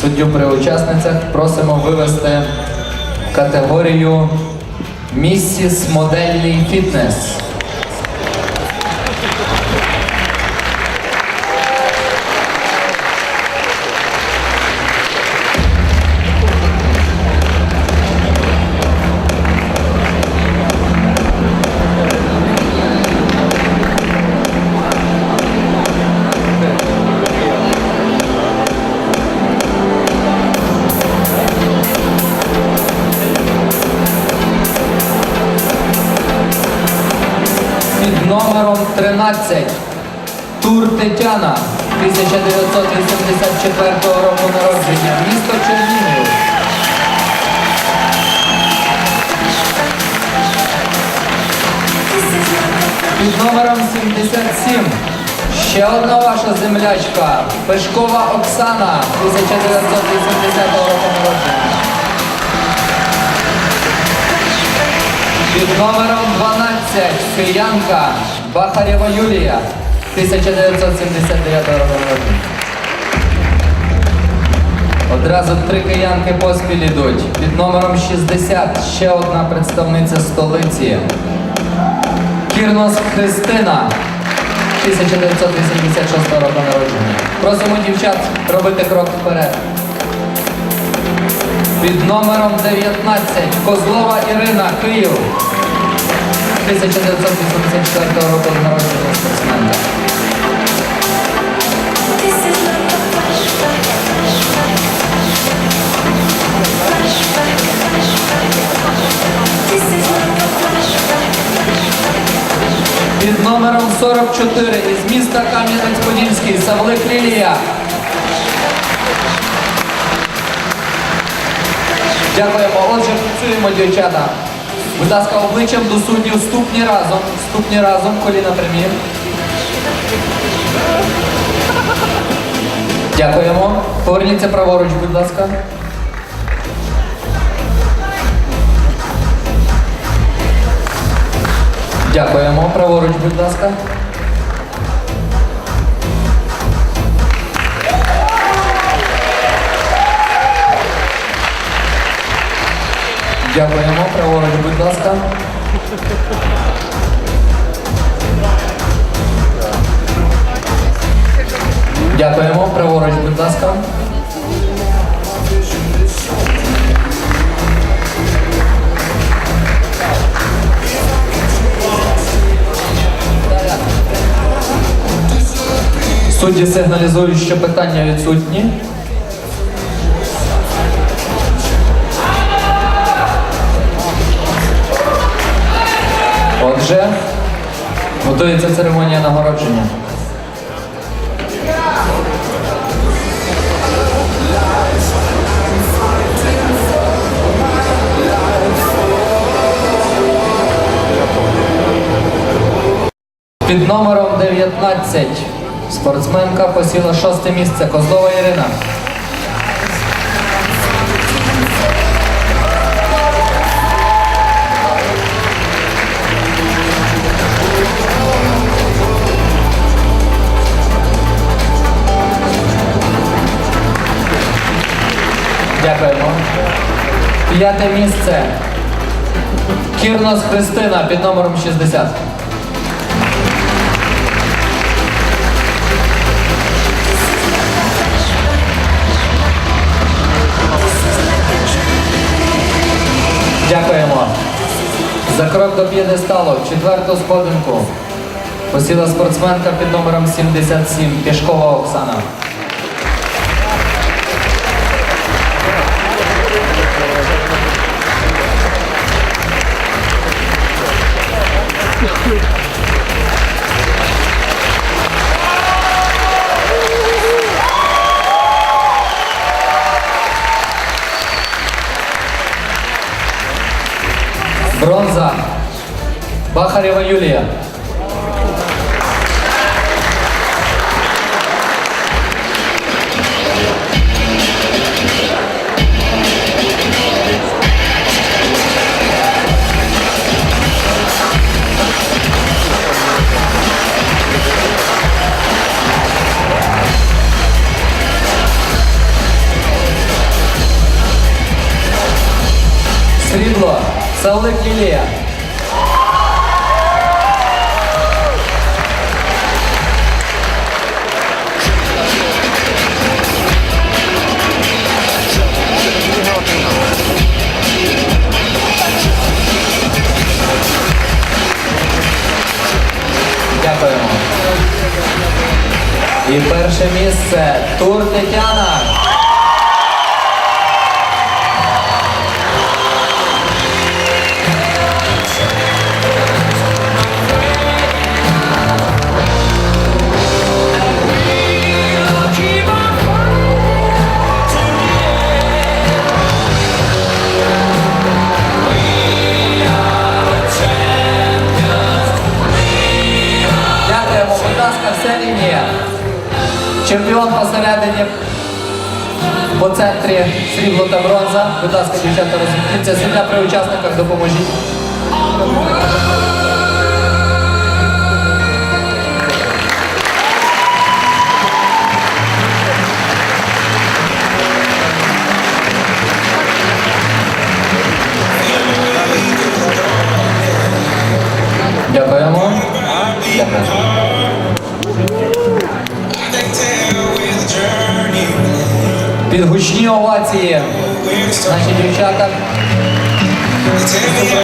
суддю при учасницях просимо вивести категорію Місіс Модельний фітнес. Під номером 13 Тур Тетяна 1984 року народження. Місто Чернігів. Під номером 77 ще одна ваша землячка Пешкова Оксана 1980 року народження. Під номером 12 киянка Бахарєва Юлія 1979 року. Одразу три киянки поспіль ідуть. Під номером 60 ще одна представниця столиці. Кірнос Христина 1986 року народження. Просимо дівчат робити крок вперед. Під номером 19 Козлова Ірина, Київ. 1984 року flashback, flashback. Під номером 44 із міста Кам'янець-Подільський Савлик Лілія. Дякуємо. Отже, працюємо, дівчата. Будь ласка, обличчям до суддів ступні разом. Ступні разом, коліна прямі. Дякуємо. Поверніться праворуч, будь ласка. Дякуємо. Праворуч, будь ласка. Дякуємо. Праворуч, будь ласка. Дякуємо. Праворуч, будь ласка. Судді сигналізують, що питання відсутні. Отже, готується церемонія нагородження. Під номером 19 спортсменка посіла шосте місце Козлова Ірина. Дякуємо. П'яте місце. Кірнос Христина під номером 60. Дякуємо. За крок до п'єдесталу, четверту сходинку. Посіла спортсменка під номером 77 Пішкова Оксана. Бронза. Бахарева Юлія. І перше місце Тур Тетяна. Посередині по центрі срібло та бронза. Будь ласка, дівчата, розмініться. Земля при учасниках допоможіть. Дякуємо. Дякуємо. Під овації наші дівчата.